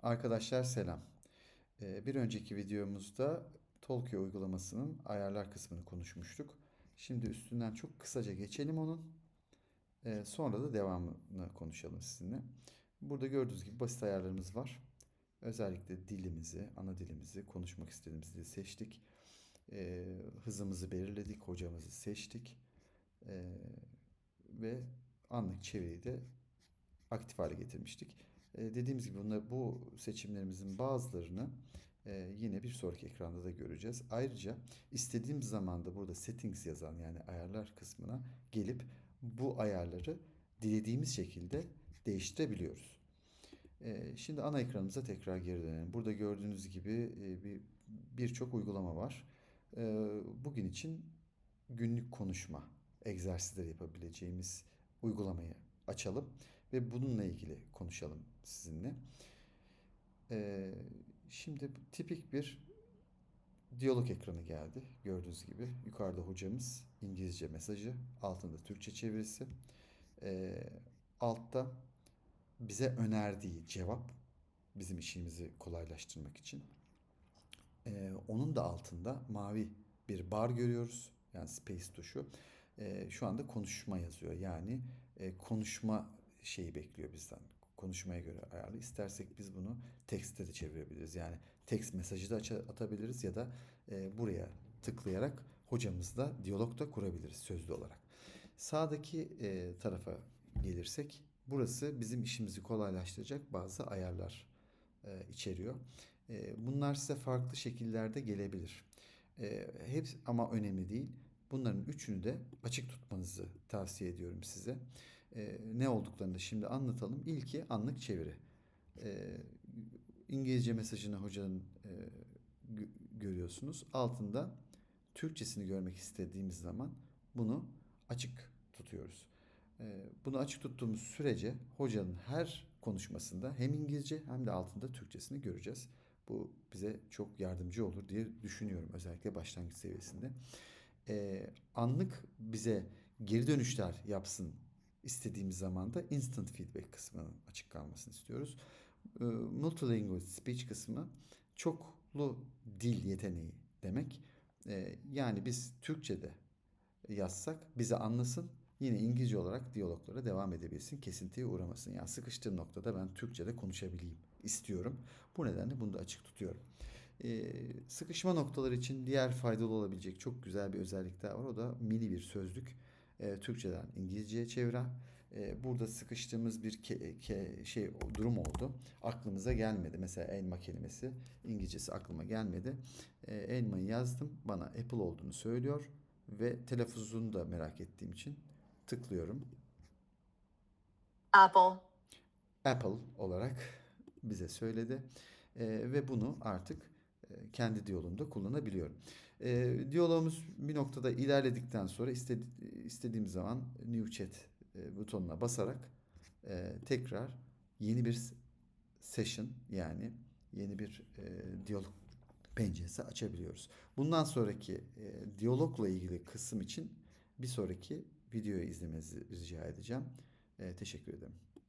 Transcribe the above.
Arkadaşlar selam. Ee, Bir önceki videomuzda Tolkien uygulamasının ayarlar kısmını konuşmuştuk. Şimdi üstünden çok kısaca geçelim onun. Ee, Sonra da devamını konuşalım sizinle. Burada gördüğünüz gibi basit ayarlarımız var. Özellikle dilimizi, ana dilimizi, konuşmak istediğimiz dili seçtik. Ee, Hızımızı belirledik, hocamızı seçtik. Ve anlık çeviriyi de aktif hale getirmiştik. E, dediğimiz gibi bunlar, bu seçimlerimizin bazılarını e, yine bir sonraki ekranda da göreceğiz. Ayrıca istediğim zaman da burada settings yazan yani ayarlar kısmına gelip bu ayarları dilediğimiz şekilde değiştirebiliyoruz. E, şimdi ana ekranımıza tekrar geri dönelim. Burada gördüğünüz gibi e, bir birçok uygulama var. E, bugün için günlük konuşma egzersizleri yapabileceğimiz uygulamayı açalım ve bununla ilgili konuşalım sizinle. Ee, şimdi tipik bir diyalog ekranı geldi. Gördüğünüz gibi yukarıda hocamız İngilizce mesajı, altında Türkçe çevirisi. Ee, altta bize önerdiği cevap bizim işimizi kolaylaştırmak için. Ee, onun da altında mavi bir bar görüyoruz. Yani space tuşu. Ee, şu anda konuşma yazıyor. Yani e, konuşma şeyi bekliyor bizden. Konuşmaya göre ayarlı. İstersek biz bunu tekste de çevirebiliriz. Yani text mesajı da atabiliriz ya da e, buraya tıklayarak hocamızla diyalog da kurabiliriz sözlü olarak. Sağdaki e, tarafa gelirsek burası bizim işimizi kolaylaştıracak bazı ayarlar e, içeriyor. E, bunlar size farklı şekillerde gelebilir. E, hep ama önemli değil. Bunların üçünü de açık tutmanızı tavsiye ediyorum size. E, ne olduklarını da şimdi anlatalım. İlki anlık çeviri. E, İngilizce mesajını hocanın e, gö- görüyorsunuz. Altında Türkçesini görmek istediğimiz zaman bunu açık tutuyoruz. E, bunu açık tuttuğumuz sürece hocanın her konuşmasında hem İngilizce hem de altında Türkçesini göreceğiz. Bu bize çok yardımcı olur diye düşünüyorum özellikle başlangıç seviyesinde. E, anlık bize geri dönüşler yapsın istediğimiz zaman da instant feedback kısmının açık kalmasını istiyoruz. E, multilingual speech kısmı çoklu dil yeteneği demek. E, yani biz Türkçe'de yazsak bizi anlasın. Yine İngilizce olarak diyaloglara devam edebilsin. Kesintiye uğramasın. Yani sıkıştığım noktada ben Türkçe'de konuşabileyim istiyorum. Bu nedenle bunu da açık tutuyorum. Ee, sıkışma noktaları için diğer faydalı olabilecek çok güzel bir özellik daha var. O da mini bir sözlük. Ee, Türkçeden İngilizceye çeviren. Ee, burada sıkıştığımız bir ke- ke- şey durum oldu. Aklımıza gelmedi. Mesela elma kelimesi İngilizcesi aklıma gelmedi. Ee, elmayı yazdım. Bana Apple olduğunu söylüyor ve telaffuzunu da merak ettiğim için tıklıyorum. apple, Apple olarak bize söyledi Ee, ve bunu artık e, kendi diyalogumda kullanabiliyorum. Ee, diyalogumuz bir noktada ilerledikten sonra istedi- istediğim zaman New Chat e, butonuna basarak e, tekrar yeni bir session yani yeni bir e, diyalog penceresi açabiliyoruz. Bundan sonraki diyalogla ilgili kısım için bir sonraki videoyu izlemenizi rica edeceğim. Teşekkür ederim.